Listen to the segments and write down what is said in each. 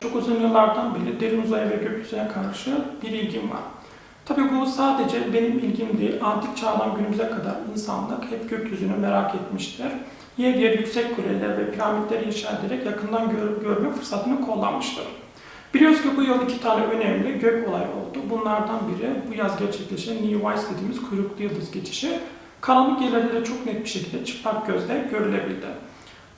Çok uzun yıllardan beri derin uzaya ve gökyüzüne karşı bir ilgim var. Tabii bu sadece benim ilgim değil, antik çağdan günümüze kadar insanlık hep gökyüzünü merak etmiştir. Yer yer yüksek kuleler ve piramitleri inşa ederek yakından gör, görme fırsatını kullanmıştır. Biliyoruz ki bu yıl iki tane önemli gök olayı oldu. Bunlardan biri bu yaz gerçekleşen New Wise dediğimiz kuyruklu yıldız geçişi. Karanlık yerlerde de çok net bir şekilde çıplak gözle görülebildi.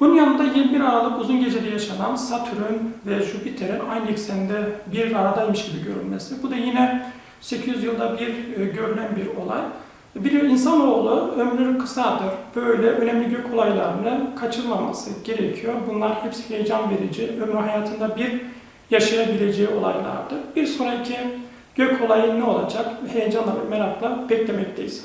Bunun yanında 21 Aralık uzun gecede yaşanan Satürn ve Jüpiter'in aynı eksende bir aradaymış gibi görünmesi. Bu da yine 800 yılda bir e, görülen bir olay. Bir insanoğlu ömrü kısadır. Böyle önemli gök olaylarını kaçırmaması gerekiyor. Bunlar hepsi heyecan verici, ömrü hayatında bir yaşayabileceği olaylardır. Bir sonraki gök olayı ne olacak? Heyecanla ve merakla beklemekteyiz.